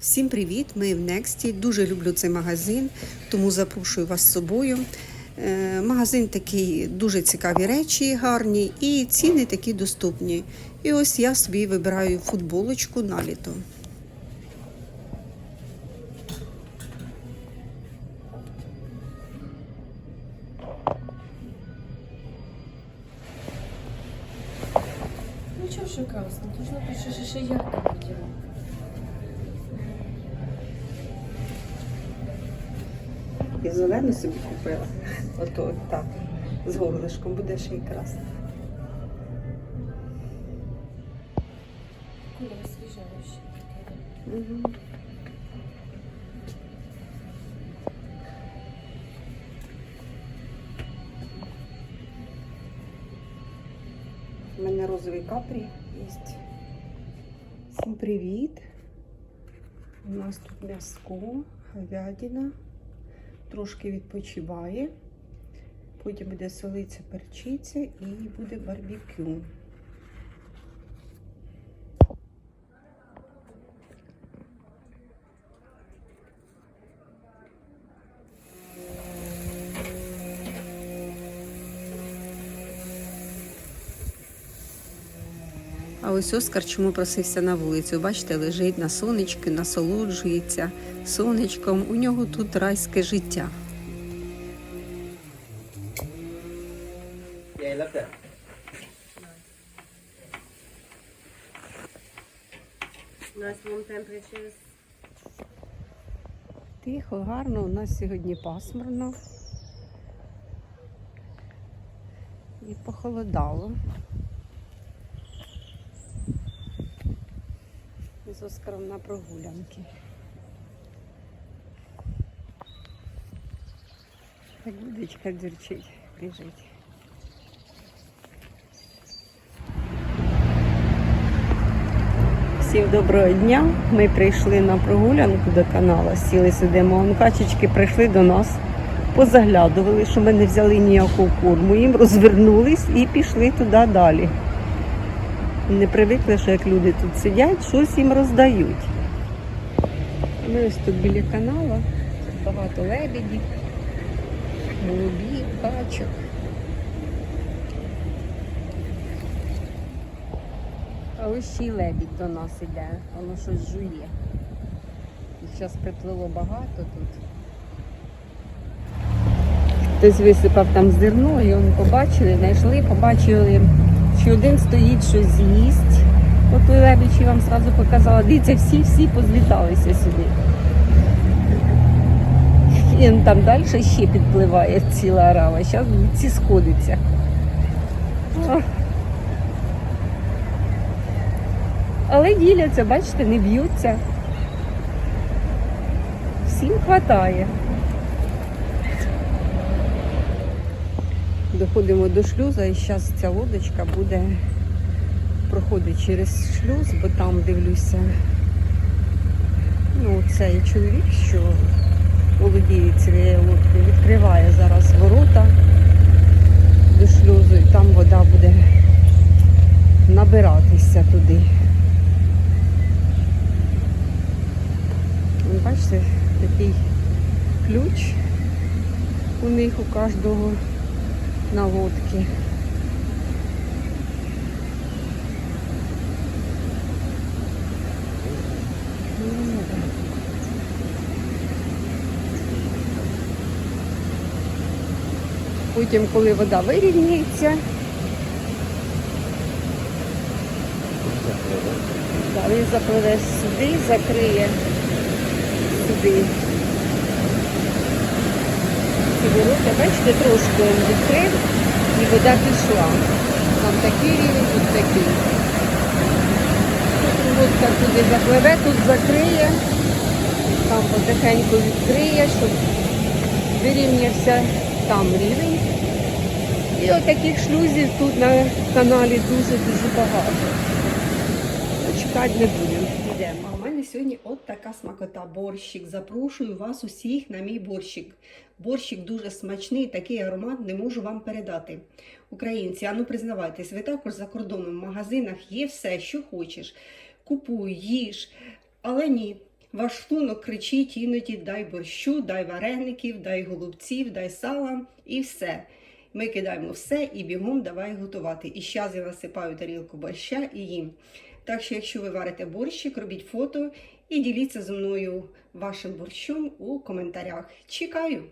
Всім привіт! Ми в Нексті. Дуже люблю цей магазин, тому запрошую вас з собою. Е, Магазин такий дуже цікаві речі, гарні, і ціни такі доступні. І ось я собі вибираю футболочку на літо. Ну чого що красно? Должно бути ще, ще, ярко буде. І зелену собі купила. Ото так, з горлишком буде ще й таке. Угу. У мене розовий капрі є. Всім привіт. У нас тут м'яско, говядина, трошки відпочиває. Потім буде солиться, перчиця і буде барбекю. А ось Оскар чому просився на вулицю. Бачите, лежить на сонечки, насолоджується сонечком. У нього тут райське життя. Тихо, гарно. У нас сьогодні пасмурно. І похолодало. З Оскаром на прогулянки. Так водичка дзюрчить, біжить. Всім доброго дня. Ми прийшли на прогулянку до каналу, сіли сидимо. Качечки прийшли до нас, позаглядували, що ми не взяли ніяку корму. Їм розвернулись і пішли туди далі. Не привикли, що як люди тут сидять, щось їм роздають. Ми ось тут біля каналу, тут багато лебедів, голубів, качок. А ось ще й лебідь до нас іде, воно щось жує. Зараз приплило багато тут. Хтось висипав там зерно, вони побачили, знайшли, побачили, що один стоїть, щось з'їсть. От лебідь, вам зразу показала. Дивіться, всі-всі позліталися сюди. І там далі ще підпливає ціла арава. Зараз ці сходиться. Але діляться, бачите, не б'ються. Всім хватає. Доходимо до шлюза і зараз ця лодочка буде проходить через шлюз, бо там дивлюся. Ну, цей чоловік, що володіє цією лодкою, відкриває зараз ворота до шлюзу, і там вода буде набиратися туди. Ви Бачите, такий ключ у них у кожного на. Ну. Потім, коли вода вирівняється, да, він запливе сюди, закриє сюди. Ці ворота, бачите, трошки він відкрив і вода пішла. Там такий рівень, тут такий. Тут лодка туди запливе, тут закриє, там потихеньку відкриє, щоб вирівнявся там рівень. І отаких шлюзів тут на каналі дуже-дуже багато. Чекати не будемо. Йдемо. Мене сьогодні от така смакота. Борщик. Запрошую вас усіх на мій борщик. Борщик дуже смачний, такий аромат не можу вам передати. Українці, а ну признавайтесь, ви також за кордоном в магазинах є все, що хочеш. Купуй, їж. Але ні. ваш шлунок кричить іноді дай борщу, дай вареників, дай голубців, дай сала і все. Ми кидаємо все і бігом давай готувати. І зараз я насипаю тарілку борща і їм. Так що, якщо ви варите борщик, робіть фото і діліться зі мною вашим борщом у коментарях. Чекаю!